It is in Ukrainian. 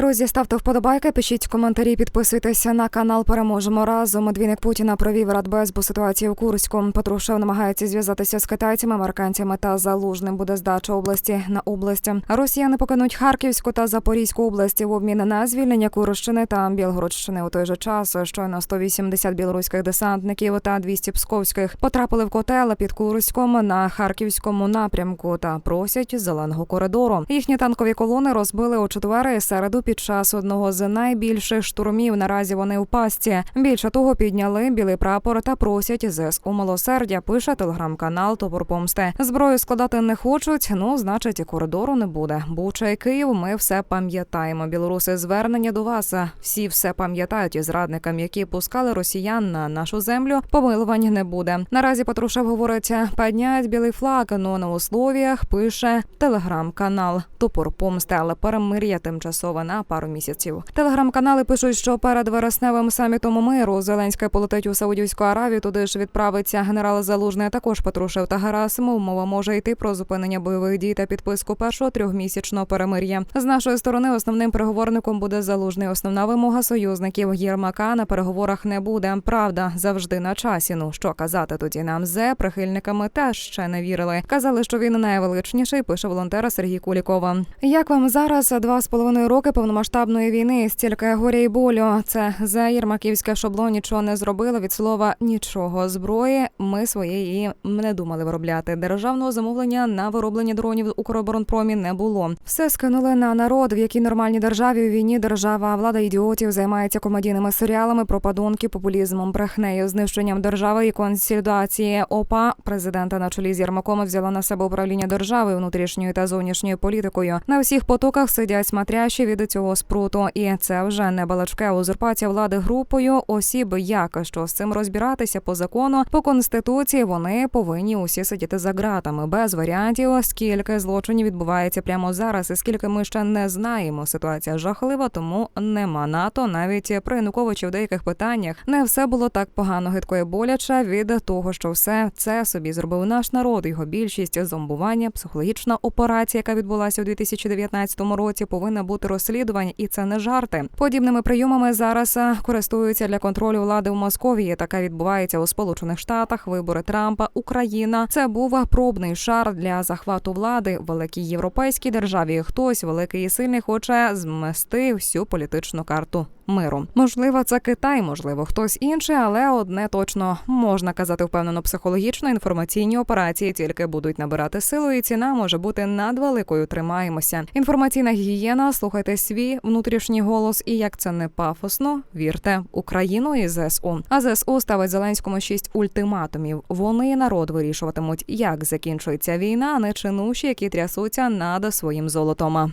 Друзі, ставте вподобайки, пишіть коментарі, підписуйтеся на канал. Переможемо разом. Двійник Путіна провів радбез по ситуації у Курську. Патрушев намагається зв'язатися з китайцями, американцями та залужним. Буде здача області на область. Росіяни покинуть Харківську та Запорізьку області в обмін на звільнення Курщини та Білгородщини. У той же час щойно 180 білоруських десантників та 200 псковських потрапили в котел під Курськом на харківському напрямку та просять зеленого коридору. Їхні танкові колони розбили у четвер середу під час одного з найбільших штурмів. Наразі вони у пастці. Більше того, підняли білий прапор та просять ЗСУ милосердя. Пише телеграм-канал Топор Помсти. Зброю складати не хочуть. Ну, значить, і коридору не буде. Буча і Київ. Ми все пам'ятаємо. Білоруси звернення до вас. Всі все пам'ятають і зрадникам, які пускали росіян на нашу землю. Помилувань не буде. Наразі Патрушев говорить, піднять білий флаг. Ну на условіях пише телеграм-канал Топор Помсти, але перемир'я тимчасове на пару місяців. Телеграм-канали пишуть, що перед вересневим самітом миру Зеленський полетить у Саудівську Аравію. Туди ж відправиться генерал Залужний. Також Патрушев та Герасимов. Мова може йти про зупинення бойових дій та підписку першого трьохмісячного перемир'я. З нашої сторони основним переговорником буде залужний. Основна вимога союзників Єрмака на переговорах не буде. Правда, завжди на часі. Ну що казати тоді нам зе прихильниками теж ще не вірили. Казали, що він найвеличніший. Пише волонтера Сергій Кулікова. Як вам зараз два з половиною роки повномасштабної війни? Стільки горя і болю. Це за Єрмаківське шабло нічого не зробило від слова нічого. Зброї ми своєї не думали виробляти. Державного замовлення на вироблення дронів в Укроборонпромі не було. Все скинули на народ, в якій нормальній державі у війні держава, влада ідіотів займається комедійними серіалами про падонки, популізмом, брехнею, знищенням держави і консолідації. ОПА президента на чолі з Єрмаком взяла на себе управління держави внутрішньою та зовнішньою політикою. На всіх потоках сидять смотрящі від цього спруту, і це вже не балачке узурпація влади групою осіб. Як що з цим розбиратися по закону по конституції? Вони повинні усі сидіти за ґратами без варіантів. Скільки злочинів відбувається прямо зараз, і скільки ми ще не знаємо. Ситуація жахлива, тому нема НАТО. Навіть при Януковичі в деяких питаннях не все було так погано гидко і боляче від того, що все це собі зробив наш народ. Його більшість зомбування, психологічна операція, яка відбулася у 2019 році, повинна бути розслідування, і це не жарти. Подібними прийомами зараз користуються для контролю влади в Московії. Таке відбувається у Сполучених Штатах. Вибори Трампа, Україна. Це був пробний шар для захвату влади великій європейській державі. Хтось великий і сильний хоче змести всю політичну карту. Миру можливо, це Китай, можливо, хтось інший, але одне точно можна казати впевнено психологічно. Інформаційні операції тільки будуть набирати силу, і ціна може бути надвеликою. Тримаємося. Інформаційна гігієна. Слухайте свій внутрішній голос. І як це не пафосно, вірте в Україну і ЗСУ. А ЗСУ ставить Зеленському шість ультиматумів. Вони народ вирішуватимуть, як закінчується війна, а не чинуші, які трясуться над своїм золотом.